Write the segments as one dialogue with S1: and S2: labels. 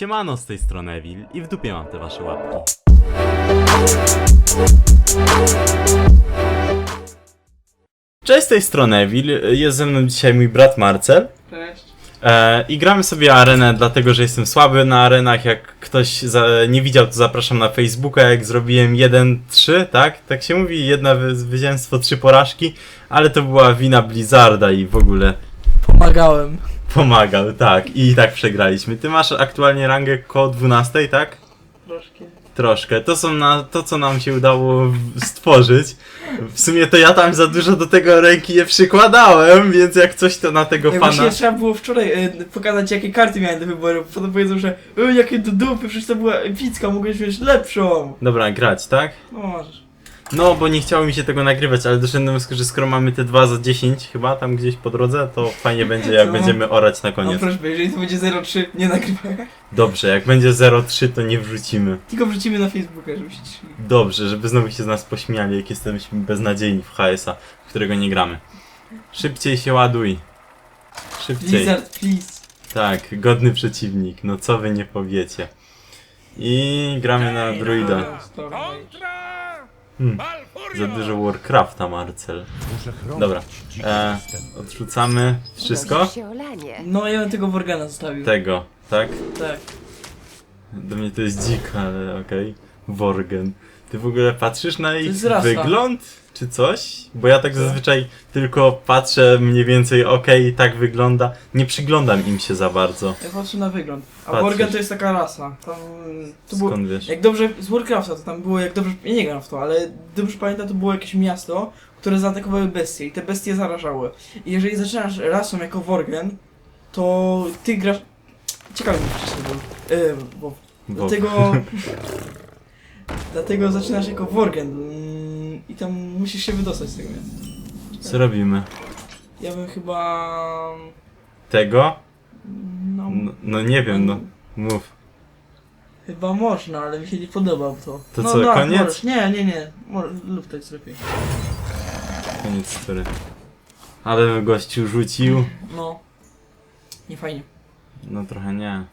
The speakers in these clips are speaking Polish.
S1: Siemano, z tej strony Evil i w dupie mam te wasze łapki. Cześć, z tej strony Evil, jest ze mną dzisiaj mój brat Marcel.
S2: Cześć.
S1: E, I gramy sobie arenę, dlatego że jestem słaby na arenach. Jak ktoś za, nie widział, to zapraszam na Facebooka. Jak zrobiłem 1-3, tak? Tak się mówi, jedna wy- zwycięstwo, trzy porażki, ale to była wina Blizzarda i w ogóle
S2: Pomagałem.
S1: Pomagał, tak. I tak przegraliśmy. Ty masz aktualnie rangę koło 12, tak?
S2: Troszkę.
S1: Troszkę. To są na to, co nam się udało w- stworzyć. W sumie to ja tam za dużo do tego ręki nie przykładałem, więc jak coś to na tego
S2: Jak
S1: pana.
S2: właśnie trzeba było wczoraj e, pokazać jakie karty miałem do wyboru. Potem powiedzą, że e, jakie do dupy, przecież to była epicka, mogłeś mieć lepszą.
S1: Dobra, grać, tak?
S2: No możesz.
S1: No, bo nie chciało mi się tego nagrywać, ale doszedłem że skoro mamy te dwa za 10 chyba tam gdzieś po drodze, to fajnie będzie jak
S2: No.
S1: będziemy orać na
S2: No
S1: koniec.
S2: proszę, jeżeli to będzie 0,3, nie nagrywaj.
S1: Dobrze, jak będzie 0,3 to nie wrzucimy.
S2: Tylko wrzucimy na Facebooka, żebyście szli.
S1: Dobrze, żeby znowu się z nas pośmiali, jak jesteśmy beznadziejni w HS-a, w którego nie gramy. Szybciej się ładuj. Szybciej.
S2: Blizzard, please.
S1: Tak, godny przeciwnik, no co wy nie powiecie. I gramy na druida.
S2: No, Age.
S1: Hmm, za dużo Warcrafta, Marcel. Dobra, e, odrzucamy wszystko?
S2: No ja bym tego Worgana zostawił.
S1: Tego, tak?
S2: Tak.
S1: Do mnie to jest dzik, ale okej. Worgen. Ty w ogóle patrzysz na ich
S2: jest rasa.
S1: wygląd? Czy coś? Bo ja tak zazwyczaj tylko patrzę mniej więcej, okej, tak wygląda. Nie przyglądam im się za bardzo.
S2: Ja patrzę na wygląd. A
S1: Patrzysz.
S2: Worgen to jest taka rasa. Tam to było,
S1: Skąd wiesz?
S2: Jak dobrze, z Warcrafta to tam było, jak dobrze, ja nie gram w to, ale dobrze pamiętam, to było jakieś miasto, które zaatakowały bestie i te bestie zarażały. I jeżeli zaczynasz rasą jako Worgen, to ty grasz... Ciekawe mi wcześniej było. Yy, bo...
S1: Bo-
S2: Dlatego... Dlatego zaczynasz jako Worgen mm, i tam musisz się wydostać z tego miasta.
S1: Co robimy?
S2: Ja bym chyba...
S1: Tego?
S2: No...
S1: No, no nie wiem, no. Mów.
S2: Chyba można, ale mi się nie podobał to.
S1: To
S2: no,
S1: co,
S2: no,
S1: koniec?
S2: Możesz. Nie, nie, nie. Mo- lub to jest lepiej.
S1: Koniec story. Ale gościu rzucił.
S2: No. Nie fajnie.
S1: No trochę nie.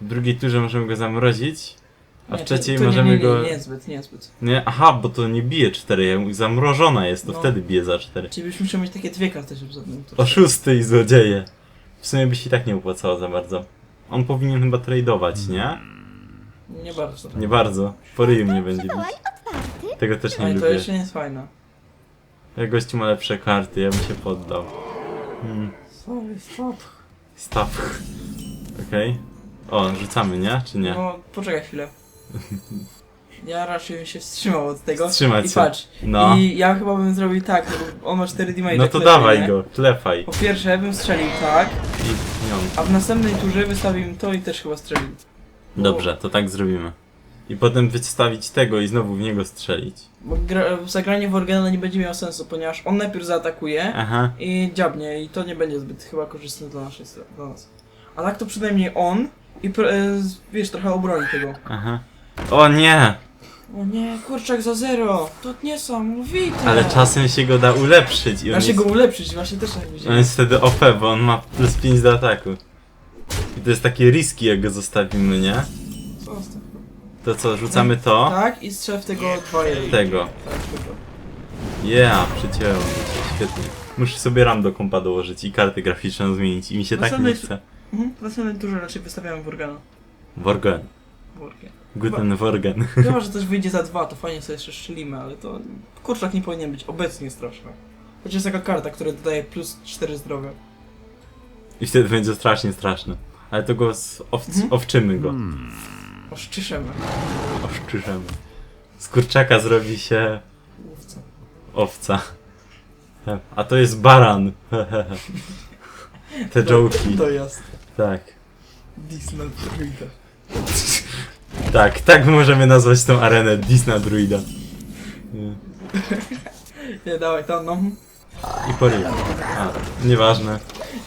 S1: W drugiej turze możemy go zamrozić, a w trzeciej
S2: to, to
S1: możemy
S2: nie, nie,
S1: go...
S2: Nie, niezbyt, niezbyt.
S1: Nie, aha, bo to nie bije 4, jak zamrożona jest, to
S2: No.
S1: wtedy bije za 4.
S2: Czyli byśmy musieli mieć takie dwie karty, żeby zadać to.
S1: Oszusty i złodzieje. W sumie by się i tak nie opłacało za bardzo. On powinien chyba tradeować, nie?
S2: Nie bardzo.
S1: Nie bardzo. Po ryju mnie będzie bić. Tego też nie
S2: Ale to
S1: lubię.
S2: jeszcze nie jest fajne.
S1: Jak gościu ma lepsze karty, ja bym się poddał. Hmm.
S2: Sorry, stop.
S1: Stop. Okej. O, rzucamy, nie? Czy nie?
S2: No, poczekaj chwilę. Ja raczej bym się wstrzymał od tego.
S1: Wstrzymać
S2: I
S1: się.
S2: patrz.
S1: No.
S2: I ja chyba bym zrobił tak, bo on ma 4 damage.
S1: No to dawaj go, klepaj.
S2: Po pierwsze bym strzelił tak,
S1: I nią.
S2: a w następnej turze wystawił to i też chyba strzelił.
S1: Dobrze, to tak zrobimy. I potem wystawić tego i znowu w niego strzelić.
S2: Bo gra, zagranie w Organa nie będzie miało sensu, ponieważ on najpierw zaatakuje
S1: Aha.
S2: i dziabnie i to nie będzie zbyt chyba korzystne dla naszej strony. Dla nas. A tak to przynajmniej on i pr- e, z- wiesz, trochę obroni tego.
S1: Aha. O nie!
S2: O nie, kurczak za zero! To niesamowite!
S1: Ale czasem się go da ulepszyć i on
S2: Da się
S1: jest,
S2: go ulepszyć, właśnie też tak
S1: on
S2: widziałem.
S1: jest wtedy OP, bo on ma plus 5 do ataku. I to jest takie riski jak go zostawimy, nie?
S2: Zostaw.
S1: To co, rzucamy to?
S2: Tak, i strzel w tego dwa jej.
S1: Tego.
S2: Tak, tego.
S1: Yeah, przyciąłem się, świetnie. Muszę sobie RAM do kompa dołożyć i kartę graficzną zmienić i mi się tak nie chce.
S2: Mhm, w następnej turze raczej wystawiamy w Organa.
S1: Worgen. Guten Worgen.
S2: Chyba, że też wyjdzie za dwa, to fajnie sobie jeszcze szczelimy, ale to kurczak nie powinien być obecnie straszny. Chociaż jest taka karta, która dodaje plus 4 zdrowia.
S1: I wtedy będzie strasznie straszne. Ale to go z owc
S2: Mhm.
S1: owczymy go.
S2: Oszczyszemy.
S1: Owczyżemy. Z kurczaka zrobi się
S2: Łówca.
S1: owca. A to jest baran. Te jołki.
S2: To jest.
S1: Tak.
S2: Disney Druida.
S1: Tak, tak możemy nazwać tą arenę Disney Druida. Nie.
S2: Dawaj tam, no.
S1: I poryj. A, nieważne.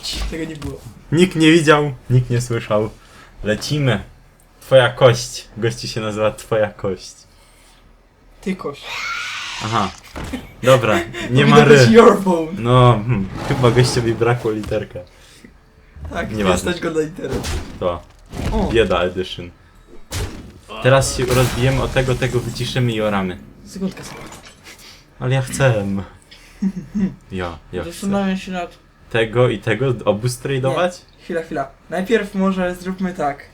S2: Ci, Tego nie było.
S1: Nikt nie widział, nikt nie słyszał. Lecimy. Twoja kość. Gości się nazywa Twoja kość.
S2: Ty kość.
S1: Aha. Dobra, nie ma ry.
S2: your phone.
S1: No, hmm, chyba gościowi brakło literka.
S2: Tak,
S1: Nieważne.
S2: nie stać go na literę.
S1: To.
S2: O,
S1: Bieda Edition. Teraz się rozbijemy o tego, tego wyciszymy i oramy.
S2: sekundkę sobie.
S1: Ale ja chcę. Ja, ja chcę.
S2: Zastanawiam się nad...
S1: Tego i tego obu tradeować?
S2: Chwila, chwila. Najpierw może zróbmy tak.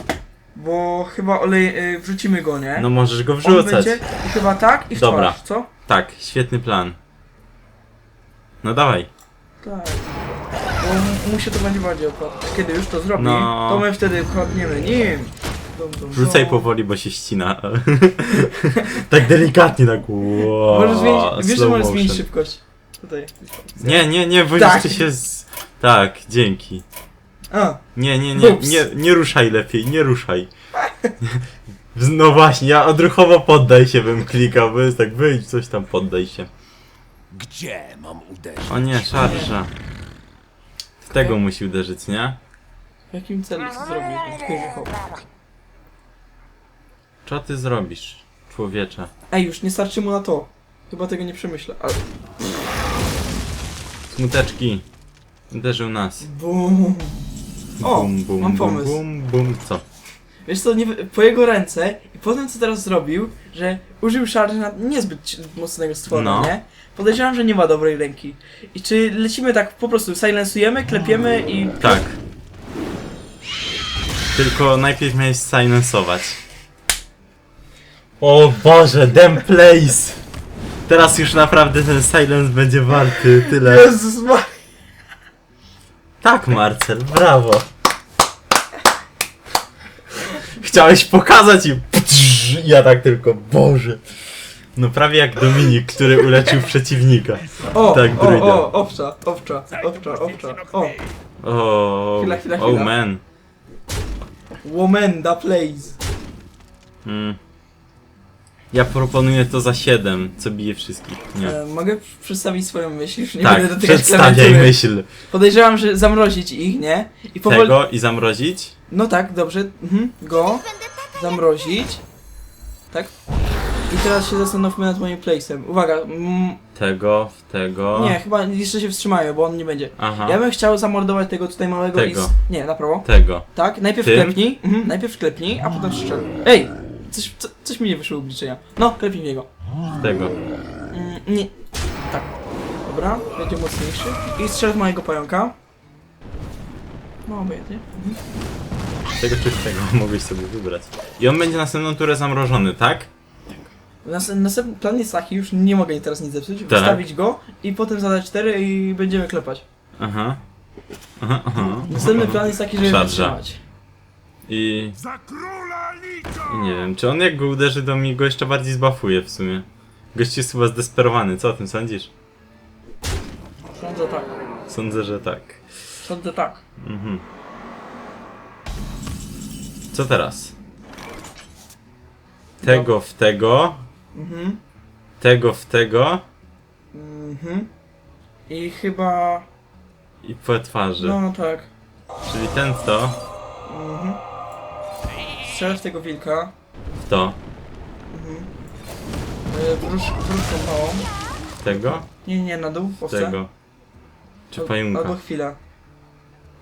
S2: Bo chyba olej... Y, wrzucimy go, nie?
S1: No możesz go
S2: On
S1: wrzucać.
S2: będzie i chyba tak i w
S1: Dobra.
S2: twarz, co?
S1: Tak, świetny plan. No dawaj.
S2: Tak. Bo mu się to będzie bardziej opłacać. Kiedy już to zrobi,
S1: No.
S2: to my wtedy kładniemy nim. Dum, dum,
S1: Rzucaj
S2: dum.
S1: powoli, bo się ścina. tak delikatnie, tak wow,
S2: Możesz zmienić, wiesz, że
S1: slow
S2: możesz zmienić szybkość. Tutaj.
S1: Nie, nie, nie, bo
S2: Tak.
S1: jeszcze się z... Tak, dzięki.
S2: A,
S1: Nie, nie, nie,
S2: Ups.
S1: nie, nie ruszaj lepiej, nie ruszaj. No właśnie, ja odruchowo poddaj się bym klikał, bo jest tak wyjdź, coś tam poddaj się.
S3: Gdzie mam uderzyć?
S1: O nie, szarża. W tego musi uderzyć, nie?
S2: w jakim celu to zrobisz?
S1: Co ty zrobisz, człowiecze?
S2: Ej, już nie starczy mu na to. Chyba tego nie przemyślę, ale...
S1: Smuteczki. Uderzył nas.
S2: Bum. O, mam pomysł.
S1: Bum, bum, co?
S2: Wiesz co, nie, po jego ręce i po tym co teraz zrobił, że użył szarży na niezbyt mocnego stwora,
S1: No.
S2: nie? Podejrzewam, że nie ma dobrej ręki. I czy lecimy tak po prostu, silencujemy, klepiemy i...
S1: Tak. Tylko najpierw miałeś silensować. O Boże, damn place! Teraz już naprawdę ten silence będzie warty tyle.
S2: Jezus.
S1: Tak, Marcel, brawo. Chciałeś pokazać i ptrz, ja tak tylko, Boże. No prawie jak Dominik, który uleczył przeciwnika.
S2: O,
S1: Tak,
S2: o,
S1: druida.
S2: o, owcza, owcza, owcza, owcza, o.
S1: O,
S2: Chwila, chwila,
S1: oh
S2: chwila.
S1: man.
S2: Womenda plays.
S1: Mm. Ja proponuję to za 7, co bije wszystkich. Nie.
S2: E, mogę przedstawić swoją myśl, już nie
S1: tak,
S2: będę dotykać
S1: przedstawiaj
S2: klawiatury.
S1: myśl
S2: Podejrzewam, że zamrozić ich, nie? I powoli...
S1: tego i zamrozić.
S2: No tak, dobrze, mhm. go zamrozić. Tak? I teraz się zastanówmy nad moim place'em. Uwaga, mm,
S1: Tego, w tego.
S2: nie, chyba jeszcze się wstrzymają, bo on nie będzie.
S1: Aha.
S2: Ja bym chciał zamordować tego tutaj małego i...
S1: Tego.
S2: s- Nie, na prawo.
S1: Tego.
S2: Tak, najpierw
S1: Tym?
S2: klepnij, mhm, najpierw klepnij, a potem strzel. Ej! Coś, co, coś mi nie wyszło obliczenia. No, klepnij w niego.
S1: Tego.
S2: Mm, nie. Tak. Dobra, będzie mocniejszy. I strzel w mojego pająka. No, obojętnie. Mhm.
S1: Tego czy tego mogłeś sobie wybrać. I on będzie następną turę zamrożony, tak?
S2: Nas, następny plan jest taki, już nie mogę teraz nic zepsuć,
S1: Tak.
S2: wystawić go i potem zadać 4 i będziemy klepać.
S1: Aha. Aha, aha.
S2: Następny plan jest taki, żeby
S1: Szarża.
S2: wytrzymać.
S1: I...
S3: Za króla!
S1: I nie wiem, czy on jak go uderzy, to mi go jeszcze bardziej zbafuje w sumie. Gość jest chyba zdesperowany, co o tym sądzisz?
S2: Sądzę tak.
S1: Sądzę, że tak.
S2: Sądzę tak.
S1: Mhm. Co teraz? Tego w tego,
S2: Mhm.
S1: tego w tego
S2: Mhm. I chyba...
S1: i po twarzy.
S2: No tak.
S1: Czyli ten w to,
S2: Mhm. Strzel w tego wilka.
S1: w to,
S2: Mhm. E, Wróż, wróżką małą.
S1: w tego,
S2: Nie, nie, na dół,
S1: w tego. Czy
S2: Al-
S1: pająka?
S2: Albo chwila.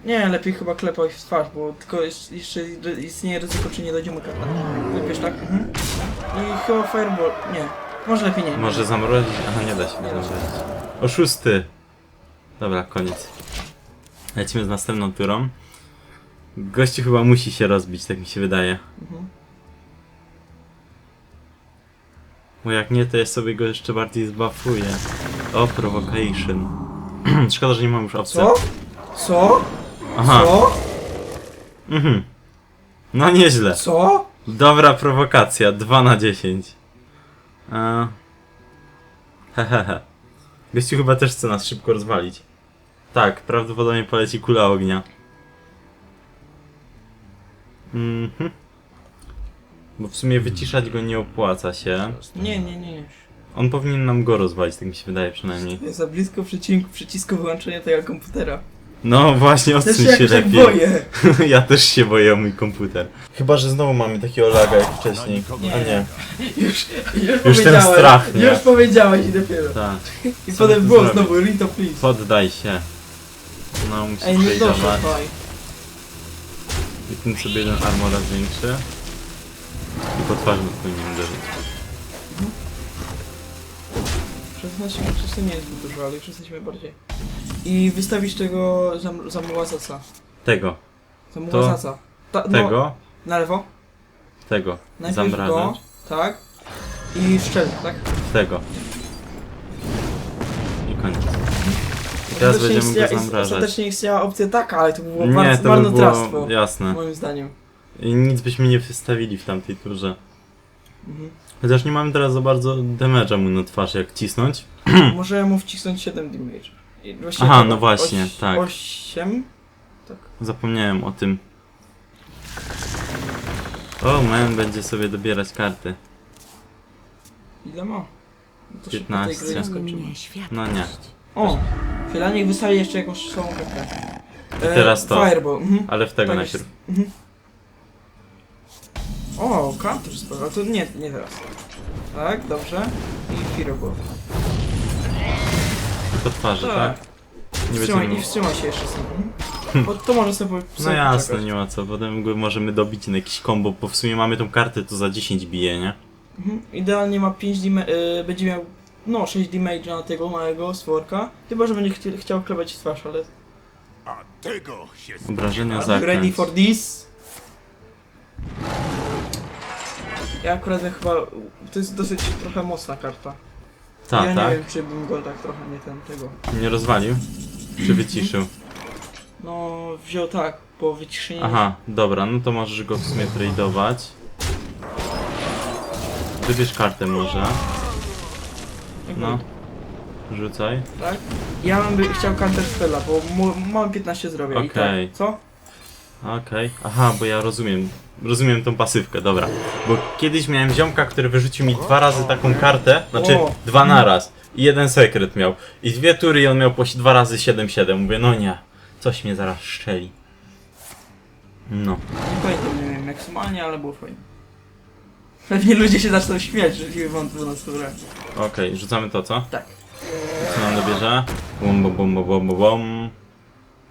S2: Nie, lepiej chyba klepać w twarz, bo tylko jeszcze, istnieje ryzyko, czy nie dojdziemy karta. Lepiej tak? Mhm. I chyba fireball. Nie. Może lepiej nie.
S1: Może zamrozić? Aha, nie da się zamrozić. Oszusty! Dobra, koniec. Lecimy z następną turą. Gościu chyba musi się rozbić, tak mi się wydaje.
S2: Mhm.
S1: Bo jak nie, to ja sobie go jeszcze bardziej zbafuję. O, provocation. Szkoda, że nie mam już opcji.
S2: Co? Co?
S1: Aha,
S2: Co?
S1: mhm. No nieźle.
S2: Co?
S1: Dobra prowokacja, 2 na 10. A... Hehehe. Gościu chyba też chce nas szybko rozwalić. Tak, prawdopodobnie poleci kula ognia. Mhm. Bo w sumie wyciszać go nie opłaca się.
S2: Nie, nie, nie.
S1: On powinien nam go rozwalić, tak mi się wydaje przynajmniej.
S2: Jest za blisko przycisku, przycisku wyłączenia tego komputera.
S1: No właśnie,
S2: Też
S1: odsuń
S2: się
S1: się
S2: tak
S1: lepiej.
S2: boję.
S1: ja też się boję o mój komputer. Chyba, że znowu mamy takiego laga jak wcześniej.
S2: Nie.
S1: A nie.
S2: Już, już,
S1: Już ten
S2: powiedziałeś.
S1: strach, nie?
S2: Już powiedziałeś i dopiero.
S1: Tak.
S2: I
S1: Co
S2: potem
S1: ty
S2: było
S1: zrobić?
S2: znowu Rito please.
S1: Poddaj się. No, musisz
S2: Ej, nie
S1: przejść
S2: doszło.
S1: I tym sobie jeden armor raz większy. I po twarzy powinien uderzyć.
S2: 16 metrów to nie jest zbyt dużo, ale już jesteśmy bardziej. I wystawisz tego zam zamułazaca.
S1: Tego,
S2: Zamułazaca. Ta, no,
S1: tego,
S2: na lewo.
S1: tego.
S2: Najpierw go,
S1: Zamrażać.
S2: tak. I szczel, tak?
S1: Tego. I koniec. I teraz
S2: Ostatecznie
S1: będziemy go
S2: istniała-
S1: zamrażać.
S2: Ostatecznie istniała opcja taka, ale to było
S1: Nie,
S2: bardzo
S1: to by
S2: marnotrawstwo.
S1: było jasne.
S2: Moim zdaniem.
S1: I nic byśmy nie wystawili w tamtej turze.
S2: Mhm.
S1: Chociaż nie mamy teraz za bardzo damage'a mu na twarz jak cisnąć.
S2: Może mu wcisnąć 7 damage. I właściwie
S1: Aha,
S2: chyba
S1: no właśnie,
S2: oś-
S1: tak.
S2: 8? Tak.
S1: Zapomniałem o tym. O man, będzie sobie dobierać karty.
S2: Ile ma? No to szybko tej
S1: 15.
S2: gry nie skończymy.
S1: No nie.
S2: O! Chwila, niech wystawi jeszcze jakąś swoją kartę. E,
S1: teraz to.
S2: Fireball. Mhm.
S1: Ale w tego
S2: Tak
S1: najpierw.
S2: jest. Mhm. O, counter spell, ale to nie, nie teraz. Tak, dobrze. I Fireball.
S1: Po twarzy, tak?
S2: Tak.
S1: Nie
S2: Wstrzymaj,
S1: będziemy...
S2: I wstrzymaj się jeszcze sobie. Mhm. Bo to może sobie, sobie
S1: No jasne,
S2: poczekać.
S1: nie ma co. Potem go możemy dobić na jakiś combo, bo w sumie mamy tą kartę, to za 10 bije, nie?
S2: Mhm. Idealnie ma 5 dima- y, będzie miał no 6 damage na tego małego stworka. Chyba, że będzie chci- chciał klepać w twarz, ale
S3: A tego się
S1: Obrażenia
S2: you ready for this? Ja akurat bym chyba. To jest dosyć trochę mocna karta.
S1: Ta,
S2: ja nie
S1: tak?
S2: wiem, czy bym go tak trochę nie ten tego.
S1: Nie rozwalił? Czy wyciszył?
S2: No, wziął tak, po wyciszeniu.
S1: Aha, dobra, no to możesz go w sumie tradeować. Wybierz kartę może. No. Rzucaj.
S2: Tak? Ja bym by chciał counter spella, bo mu, mam 15 zdrowia i tak.
S1: Okej.
S2: Co?
S1: Okej. Aha, bo ja rozumiem. Rozumiem tą pasywkę, dobra. Bo kiedyś miałem ziomka, który wyrzucił mi dwa razy taką kartę, znaczy
S2: O.
S1: dwa naraz. I jeden sekret miał. I dwie tury i on miał po si- dwa razy 7-7. Mówię, no nie. Coś mnie zaraz szczeli. No.
S2: Nie pamiętam, nie wiem maksymalnie, ale było fajnie. Pewnie ludzie się zaczną śmiać, że nie mam 12 grę.
S1: Okej, rzucamy to, co?
S2: Tak.
S1: Co nam dobierze? Bum, bum, bum, bum, bum, bum, bum.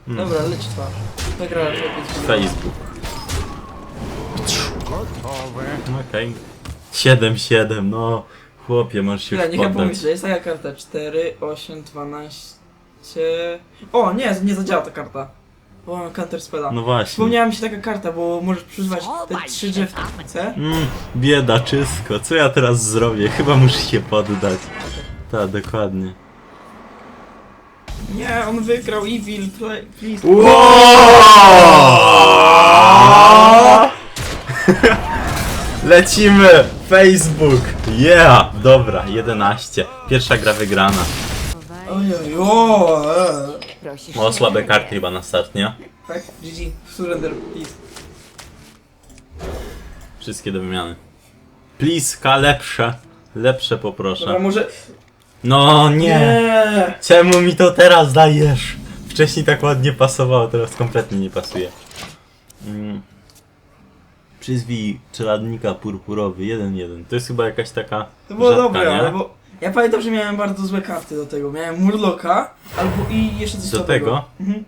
S1: Hmm.
S2: Dobra, leć twarz. Tak gra lepiej.
S1: Facebook.
S3: gotowe.
S1: Okej. 7-7, no. Chłopie, masz się
S2: Chwila,
S1: już
S2: niech ja
S1: poddać.
S2: pomyślę, jest taka karta 4, 8, 12. O, nie, nie zadziała ta karta. Bo mam counter spella.
S1: No właśnie.
S2: Wspomniała mi się taka karta, bo możesz przyzwać te trzy drzewce.
S1: Mm, bieda, czysko. Co ja teraz zrobię? Chyba muszę się poddać. Tak, dokładnie.
S2: Nie, on wygrał Evil, play, please.
S1: Lecimy! Facebook! Yeah! Dobra, 11. Pierwsza gra wygrana.
S2: Ojej, o, e.
S4: Prosisz
S1: O, słabe karty chyba na start, nie?
S2: Tak, GG, surrender, please.
S1: Wszystkie do wymiany. Pliska, lepsze. Lepsze
S2: Dobra,
S1: poproszę.
S2: może...
S1: No nie!
S2: Nie!
S1: Czemu mi to teraz dajesz? Wcześniej tak ładnie pasowało, teraz kompletnie nie pasuje. Mm. Przyzwij czeladnika purpurowy 1-1. To jest chyba jakaś taka.
S2: To było
S1: rzadka,
S2: dobre,
S1: nie?
S2: ale bo... Ja pamiętam, że miałem bardzo złe karty do tego. Miałem Murloka, albo i jeszcze coś
S1: Do tego?
S2: Mhm.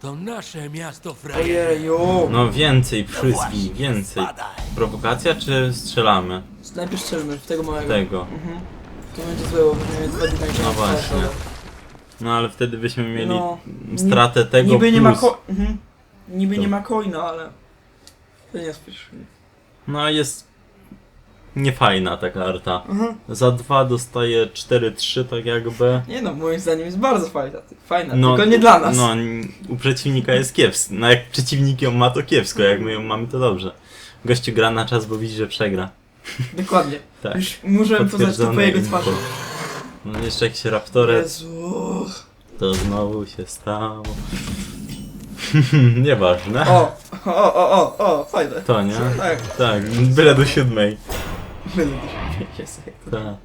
S3: To nasze miasto frajerów.
S2: Ojeju.
S1: No więcej przyzwij, więcej. Prowokacja czy strzelamy?
S2: Najpierw strzelmy w tego małego.
S1: Tego.
S2: Mhm. To będzie złe, bo będziemy dwa dni
S1: No właśnie. No ale wtedy byśmy mieli
S2: No,
S1: stratę tego
S2: Niby nie ma
S1: plus.
S2: ko... Mhm. Niby
S1: To.
S2: nie ma coina, ale... To nie spiesz.
S1: No jest niefajna ta karta.
S2: Mhm.
S1: Za dwa dostaje 4-3 tak jakby.
S2: Nie no, moim zdaniem jest bardzo fajna. Fajna,
S1: No,
S2: tylko nie dla nas.
S1: No, u przeciwnika jest kiepsko. No jak przeciwnik ją ma to kiepsko, jak my ją mamy to dobrze. Gościu gra na czas, bo widzi, że przegra.
S2: Dokładnie.
S1: Tak.
S2: Już możemy poznać to po jego twarzy.
S1: No jeszcze jakiś raptorec,
S2: Jezu.
S1: to znowu się stało. Nieważne.
S2: O, o, o, o, o, fajne.
S1: To nie?
S2: Tak.
S1: Tak, byle do siódmej. Tak.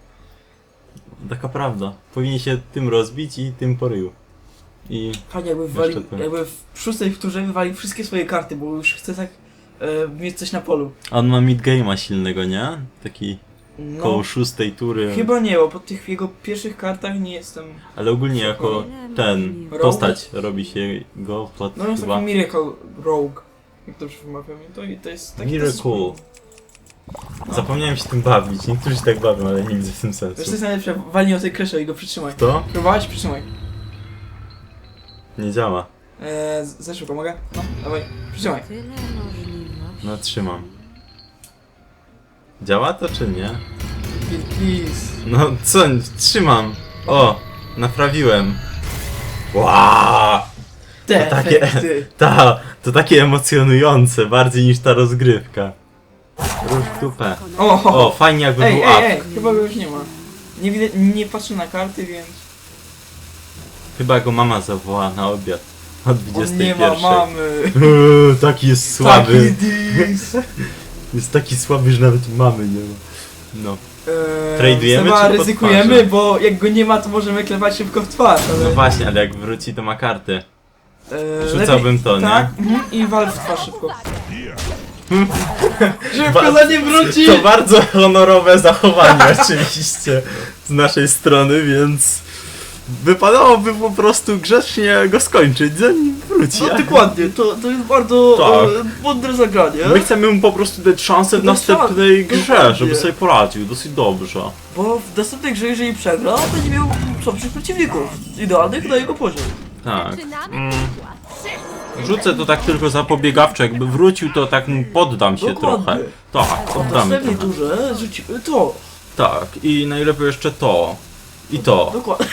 S1: Taka prawda. Powinien się tym rozbić i tym po ryju. I
S2: Fajnie jakby wywalił,
S1: Jeszcze to.
S2: jakby w szóstej turze wywalił wszystkie swoje karty, bo już chce tak e, mieć coś na polu.
S1: on ma midgame'a silnego, nie? Taki
S2: No,
S1: koło szóstej tury.
S2: chyba nie, bo po tych jego pierwszych kartach nie jestem...
S1: Ale ogólnie jako ten
S2: Rogue?
S1: postać robi się go pod
S2: No jest
S1: chyba.
S2: taki Miracle Rogue. Jak dobrze wymawiam, to, to jest taki
S1: Miracle. Zapomniałem się tym bawić. Niektórzy się tak bawią, ale nie widzę w tym
S2: Wiesz, co
S1: sensu.
S2: jest najlepsze? Walnij o tej kresze i go przytrzymaj.
S1: To?
S2: Próbować? Przytrzymaj.
S1: Nie działa.
S2: Eee, z- za szybko, mogę? No, dawaj, przytrzymaj.
S4: Tyle możliwości.
S1: No trzymam. Działa to czy nie?
S2: Please.
S1: No co, trzymam. O, naprawiłem. Wow!
S2: Te
S1: To takie-
S2: efekty.
S1: Ta, to takie emocjonujące, bardziej niż ta rozgrywka. Róż w dupę.
S2: O,
S1: O, fajnie jakby
S2: ej,
S1: był
S2: ej,
S1: up.
S2: ej, chyba go już nie ma. Nie widzę, nie patrzę na karty, więc...
S1: Chyba go mama zawoła na obiad. O
S2: On
S1: 21.
S2: nie ma mamy.
S1: Eee, taki jest słaby.
S2: Taki dis.
S1: Jest taki słaby, że nawet mamy nie ma. No.
S2: Eee,
S1: Tradujemy
S2: Seba,
S1: czy pod
S2: ryzykujemy,
S1: twarzą?
S2: bo jak go nie ma, to możemy klepać szybko w twarz, ale...
S1: No właśnie, ale jak wróci to ma karty.
S2: Eee,
S1: Rzucałbym to, nie?
S2: Tak, mhm, i wal w twarz szybko. Szybko za nim wróci!
S1: To bardzo honorowe zachowanie oczywiście z naszej strony, więc wypadałoby po prostu grzecznie go skończyć, zanim wróci.
S2: No dokładnie, to, to jest bardzo
S1: Tak.
S2: e, mądre zagranie.
S1: My chcemy mu po prostu dać szansę w następnej grze,
S2: dokładnie.
S1: żeby sobie poradził dosyć dobrze.
S2: Bo w następnej grze, jeżeli przegra, będzie miał słabszych przeciwników. Idealnych na jego poziom.
S1: Tak. Mm. Rzucę to tak tylko zapobiegawczo, jakby wrócił to tak mu poddam się
S2: Dokładnie.
S1: trochę. Tak,
S2: Następnie
S1: trochę.
S2: duże rzucimy to.
S1: Tak, i najlepiej jeszcze to. I to.
S2: Dokładnie.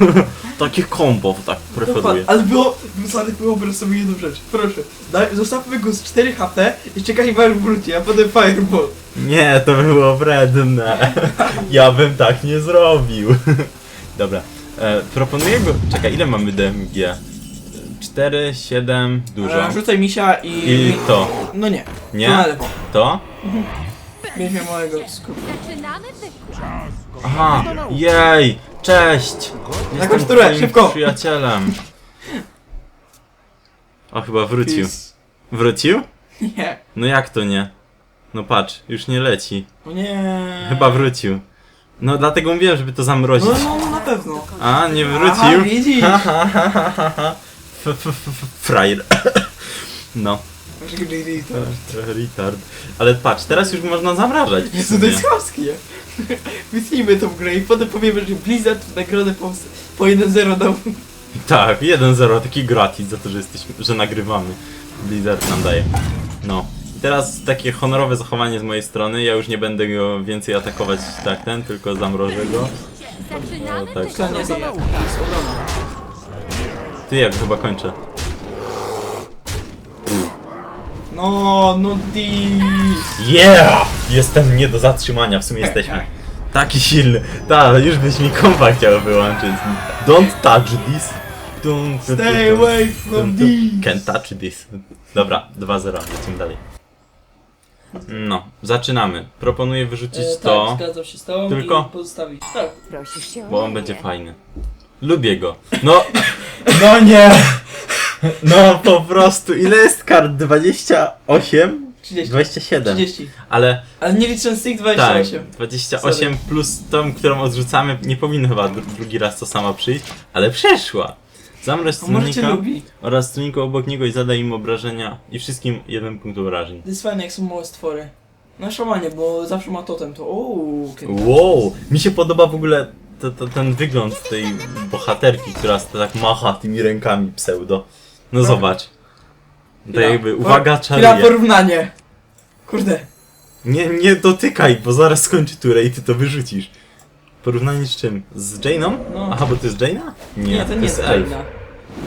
S1: Takie kombo tak preferuję.
S2: Dokładnie. Ale było, Sadek wyobraź sobie jedną rzecz. Proszę, daj, zostawmy go z 4 HP i czekaj, aż wróci, a potem fireball.
S1: Nie, to było wredne. Ja bym tak nie zrobił. Dobra. E, proponuję go. Czekaj, ile mamy DMG? 4, 7, dużo.
S2: E, rzucaj misia i...
S1: I to.
S2: No nie.
S1: Nie?
S2: To na lewo.
S1: To?
S2: Mieliśmy małego skupu.
S4: Zaczynamy.
S1: Aha, jej, cześć!
S2: Na koszturę,
S1: twoim
S2: szybko!
S1: przyjacielem. O, chyba wrócił. Wrócił?
S2: Nie.
S1: No jak to nie? No patrz, już nie leci.
S2: O nie.
S1: Chyba wrócił. No dlatego mówiłem, żeby to zamrozić.
S2: No, no, na pewno.
S1: A, nie
S2: Aha,
S1: wrócił?
S2: widzisz.
S1: Frajer. No, retard. Ale patrz, teraz już można zamrażać. w
S2: Jezu, to
S1: sumie.
S2: jest chamskie. Wytnijmy tą grę i potem powiemy, że Blizzard w nagrodę po, po 1-0 dał.
S1: Tak, 1-0, taki gratis za to, że jesteśmy, że nagrywamy. Blizzard nam daje. No. I teraz takie honorowe zachowanie z mojej strony. Ja już nie będę go więcej atakować tak ten, tylko zamrożę go.
S4: Zaczynamy
S1: tak.
S2: To nie
S4: wykład.
S1: Ty jak chyba kończę.
S2: No, no di.
S1: Yeah! Jestem nie do zatrzymania, w sumie jesteśmy. Taki silny. Ta, już byś mi kompa chciał wyłączyć. Don't touch this. Don't
S2: Stay away from this.
S1: Can't touch this. Dobra, 2-0, lecimy dalej. No, zaczynamy. Proponuję wyrzucić
S2: E,
S1: to,
S2: Tak, zgadzam się z tobą
S1: Tylko?
S2: i pozostawić. Tak.
S4: Prosisz się o
S1: bo on będzie fajny. Lubię go. No, no nie! No po prostu, ile jest kart? 28?
S2: 30.
S1: 27.
S2: 30.
S1: Ale
S2: Ale nie licząc tych
S1: tak,
S2: 28.
S1: 28 plus tą, którą odrzucamy, nie powinno chyba dru- drugi raz to sama przyjść, ale przeszła. Zamroź
S2: A może cię
S1: stronnika
S2: lubi.
S1: oraz stronnika obok niego i zadaj im obrażenia i wszystkim jeden punkt obrażeń.
S2: To jest fajne jak są małe stwory. No szamanie, bo zawsze ma totem, to ooo. kiedy-
S1: Wow, mi się podoba w ogóle to, to, ten wygląd tej bohaterki, która tak macha tymi rękami pseudo. No
S2: Tak.
S1: zobacz. To jakby, uwaga, czaruje.
S2: porównanie. Kurde.
S1: Nie, nie dotykaj, bo zaraz skończy turę i ty to wyrzucisz. Porównanie z czym? Z Jane'ą?
S2: No.
S1: Aha, bo to jest Jane'a?
S2: Nie, to nie jest. Jaina.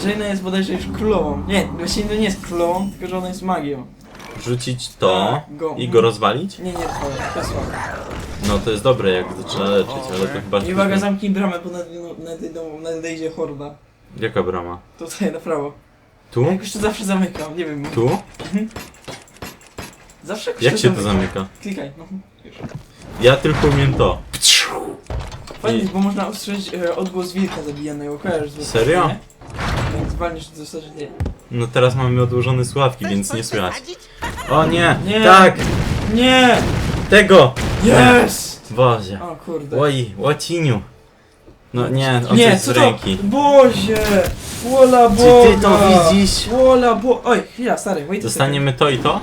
S2: Jaina jest bodajże już królową. Nie, właściwie to nie jest królową, tylko że ona jest magią.
S1: Rzucić to
S2: Tak, go.
S1: i go rozwalić?
S2: Nie, nie, to to jest słabe.
S1: No to jest dobre, jak zaczyna leczyć, ale to chyba...
S2: I uwaga, zamknij bramę, bo nadejdą- nadejdą- nadejdzie horda.
S1: Jaka brama?
S2: Tutaj na prawo. Ja
S1: Tu?
S2: jakoś to zawsze zamykam, nie wiem.
S1: Tu?
S2: Zawsze jakoś
S1: Jak się to
S2: zamykam.
S1: zamyka?
S2: Klikaj, no.
S1: Ja tylko umiem to.
S2: Fajnie,
S1: I-
S2: bo można usłyszeć e, odgłos wilka zabijanego, kojarzysz?
S1: Serio?
S2: Nie? Jak to zostać nie.
S1: No teraz mamy odłożone słuchawki, więc nie słychać. O nie!
S2: Nie.
S1: Tak!
S2: Nie!
S1: Tego!
S2: Jest!
S1: Boże.
S2: O kurde.
S1: Oj, łaciniu. No nie, on
S2: Nie,
S1: coś
S2: co
S1: z
S2: to?
S1: ręki.
S2: Boże! Wola
S1: Czy
S2: Boga!
S1: ty to widzisz?
S2: Wola bo... Oj, chwila, stary, wait a
S1: Dostaniemy to i to?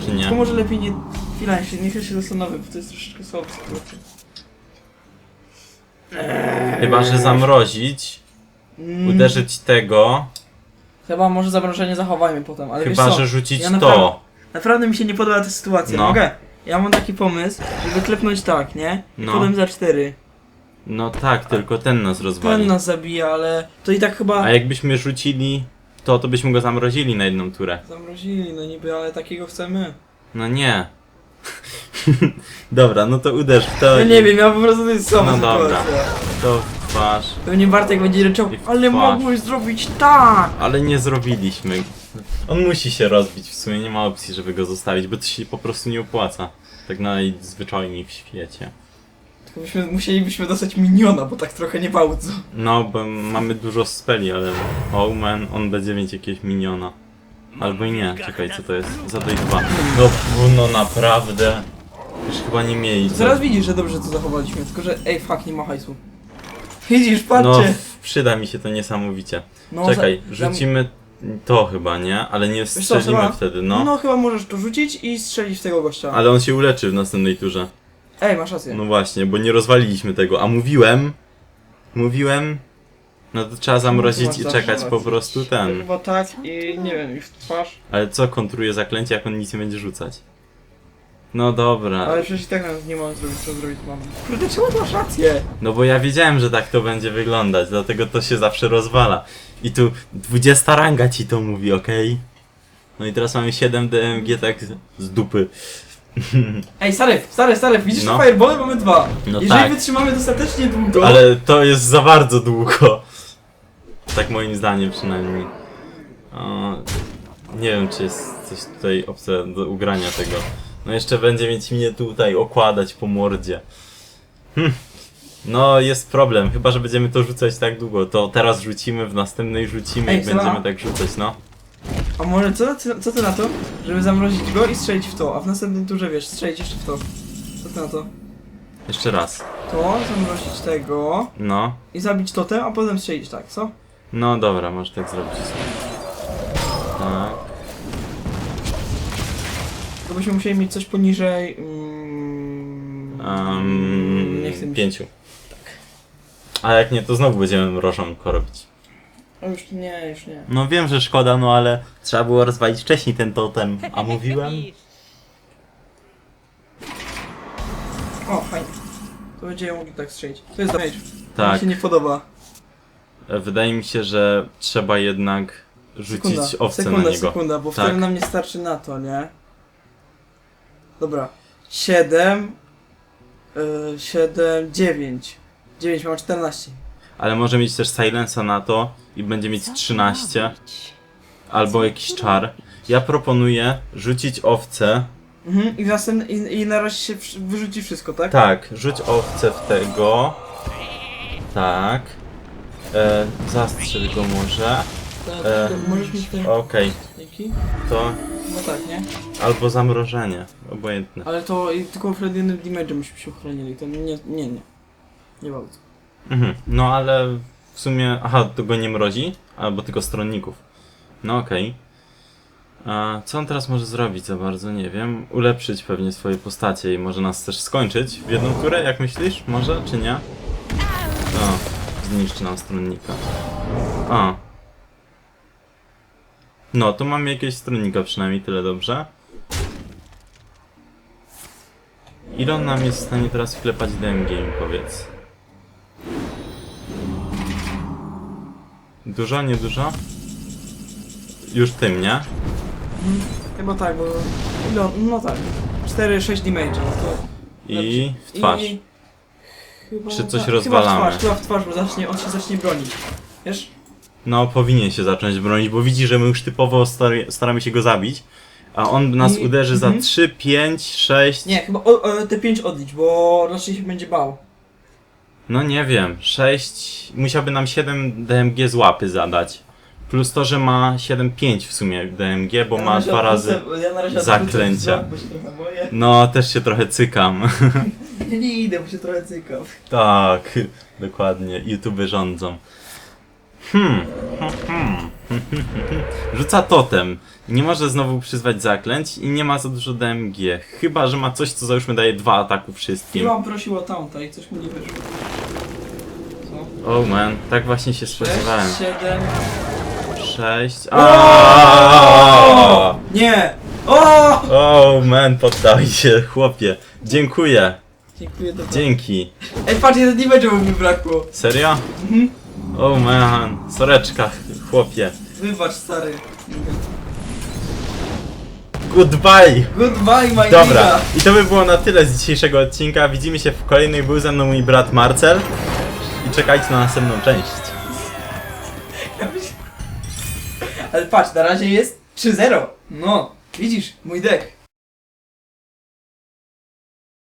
S1: Czy
S2: second.
S1: nie?
S2: Może lepiej nie... Chwila, się, niech się zastanowię, bo to jest troszeczkę słaba sytuacja.
S1: Chyba, że zamrozić,
S2: Mm,
S1: uderzyć tego,
S2: Chyba może zamrożenie zachowajmy potem, ale
S1: chyba,
S2: wiesz co?
S1: że rzucić
S2: Ja naprawdę-
S1: to.
S2: Naprawdę mi się nie podoba ta sytuacja,
S1: No.
S2: mogę? Ja mam taki pomysł, żeby klepnąć tak, nie? I
S1: No.
S2: Potem za cztery.
S1: No tak, tylko ten nas
S2: Ten
S1: rozwali.
S2: nas zabija, ale to i tak chyba...
S1: A jakbyśmy rzucili to, to byśmy go zamrozili na jedną turę.
S2: Zamrozili, no niby, ale takiego chcemy.
S1: No nie. dobra, no to uderz w to
S2: Ja
S1: i
S2: nie wiem, ja po prostu to jest sama
S1: No dobra.
S2: sytuacja.
S1: to w twarz.
S2: Pewnie Bartek będzie ryczał,
S1: I w
S2: ale
S1: twarz.
S2: mogłeś zrobić tak!
S1: Ale nie zrobiliśmy. On musi się rozbić w sumie, nie ma opcji, żeby go zostawić, bo to się po prostu nie opłaca. Tak najzwyczajniej w świecie.
S2: Tylko byśmy, musielibyśmy dostać miniona, bo tak trochę nie bardzo.
S1: No, bo mamy dużo speli, ale Omen, on będzie mieć jakiegoś miniona. Albo i nie, czekaj, co to jest? Zadaj dwa. No, no naprawdę. Już chyba nie mieli. co.
S2: Zaraz widzisz, że dobrze to zachowaliśmy, tylko że ej, fuck, nie ma hajsu. Widzisz,
S1: No,
S2: patrzcie!
S1: przyda mi się to niesamowicie.
S2: No,
S1: Czekaj,
S2: za-
S1: rzucimy to chyba, nie? Ale nie
S2: co,
S1: strzelimy wtedy,
S2: No.
S1: no.
S2: chyba możesz to rzucić i strzelić w tego gościa.
S1: Ale on się uleczy w następnej turze.
S2: Ej, masz rację.
S1: No właśnie, bo nie rozwaliliśmy tego, a mówiłem, mówiłem, no to trzeba zamrozić
S2: masz
S1: i
S2: zawsze
S1: czekać po
S2: rację.
S1: prostu ten.
S2: Chyba tak i nie wiem, i w twarz.
S1: Ale co kontruje zaklęcie, jak on nic nie będzie rzucać? No dobra,
S2: Ale przecież i tak nawet nie mam zrobić, co zrobić mam. Kurde, czemu masz rację?
S1: no bo ja wiedziałem, że tak to będzie wyglądać, dlatego to się zawsze rozwala. I tu 20 ranga ci to mówi, okej? No i teraz mamy 7 DMG tak z- z dupy.
S2: Ej, stary, stary, stary, widzisz
S1: No.
S2: te firebole? Mamy dwa.
S1: No
S2: Jeżeli
S1: tak.
S2: wytrzymamy dostatecznie długo...
S1: Ale to jest za bardzo długo. Tak moim zdaniem przynajmniej. O, nie wiem, czy jest coś tutaj obce do ugrania tego. No jeszcze będzie mieć mnie tutaj okładać po mordzie. Hm. No jest problem, chyba że będziemy to rzucać tak długo. To teraz rzucimy, w następnej rzucimy
S2: Ej,
S1: i będziemy tak rzucać, no.
S2: A może co, co, co ty na to, żeby zamrozić go i strzelić w to, a w następnym turze wiesz, strzelić jeszcze w to. Co ty na to?
S1: Jeszcze raz.
S2: To, zamrozić tego
S1: No.
S2: i zabić totem, a potem strzelić, tak, co?
S1: No dobra, może tak zrobić. Tak.
S2: To byśmy musieli mieć coś poniżej... Mm,
S1: Um,
S2: nie chcę mi się...
S1: pięciu. A jak nie, to znowu będziemy mrożonko robić.
S2: O, już nie, już nie.
S1: No wiem, że szkoda, no ale trzeba było rozwalić wcześniej ten totem, a mówiłem?
S2: O, fajnie. To będziemy mogli tak strzelić. To jest damage.
S1: Tak.
S2: Mi się nie podoba.
S1: Wydaje mi się, że trzeba jednak rzucić
S2: Sekunda,
S1: owce
S2: sekunda,
S1: na niego.
S2: sekunda, bo
S1: Tak.
S2: wtedy nam nie starczy na to, nie? Dobra. 7 yy, 7, 9 9, mam 14
S1: Ale może mieć też silensa na to i będzie mieć 13 albo jakiś czar. Ja proponuję rzucić owce.
S2: mhm. I, w następny, i, I na razie się wsz- wyrzuci wszystko, tak?
S1: Tak, rzuć owce w tego. Tak. E, zastrzel go może.
S2: Tak,
S1: E,
S2: to Możesz mieć te
S1: Okej,
S2: dzięki?
S1: to
S2: No tak, nie?
S1: albo zamrożenie, obojętne.
S2: Ale to i tylko przed jednym damage'em myśmy się uchronili, to nie, nie, nie. Nie bardzo.
S1: Mhm. No ale w sumie. Aha, to go nie mrozi? Albo tylko stronników. No okej. A Co on teraz może zrobić za bardzo? Nie wiem. Ulepszyć pewnie swoje postacie i może nas też skończyć w jedną turę, jak myślisz? Może, czy nie? O, zniszczy nam stronnika. A. No, to mamy jakiegoś stronnika przynajmniej, tyle dobrze. Ile on nam jest w stanie teraz wklepać DMG, mi powiedz? Dużo, niedużo? Już tym, nie?
S2: Chyba tak, bo... No, no tak. 4-6 damage'a, no to...
S1: I w twarz.
S2: I... Chyba
S1: Czy coś
S2: tak,
S1: rozwalamy?
S2: Chyba w twarz, chyba w twarz, bo zacznie, on się zacznie bronić. Wiesz?
S1: No, powinien się zacząć bronić, bo widzi, że my już typowo stary, staramy się go zabić. A on nas
S2: I-
S1: uderzy
S2: mhm.
S1: za 3, 5, 6.
S2: Nie, chyba o, o, te 5 odlicz, bo raczej się będzie bał.
S1: No nie wiem, 6. Musiałby nam 7 DMG z łapy zadać. Plus to, że ma 7-5 w sumie DMG, bo
S2: Ja
S1: ma
S2: razie
S1: dwa razy.
S2: odwrócę- ja na razie
S1: zaklęcia.
S2: odwrócę, bo się trochę boję.
S1: No, też się trochę cykam.
S2: Ja nie idę, bo się trochę cykam.
S1: Tak, dokładnie. YouTube rządzą. Hmm. Rzuca totem. Nie może znowu przyzwać zaklęć i nie ma za dużo DMG. Chyba, że ma coś, co załóżmy daje dwa ataku wszystkim.
S2: Filma prosił o tamta i coś mu nie wyszło. Co?
S1: Oh man, tak właśnie się spodziewałem.
S2: 6, 7...
S1: Sześć.
S2: O!
S1: Aaaa!
S2: Nie! O!
S1: Oh man, poddaj się, chłopie. Dziękuję.
S2: Dziękuję to
S1: Dzięki.
S2: Ej, patrz, jeden nie będzie, bo mi brakło.
S1: Serio?
S2: Mhm.
S1: Oh man, soreczka, chłopie.
S2: Wybacz, stary.
S1: Goodbye!
S2: Goodbye, my
S1: Dobra,
S2: nigga.
S1: i to by było na tyle z dzisiejszego odcinka. Widzimy się w kolejnej. Był ze mną mój brat Marcel. I czekajcie na następną część.
S2: Ale patrz, na razie jest 3-0. No, widzisz, mój deck.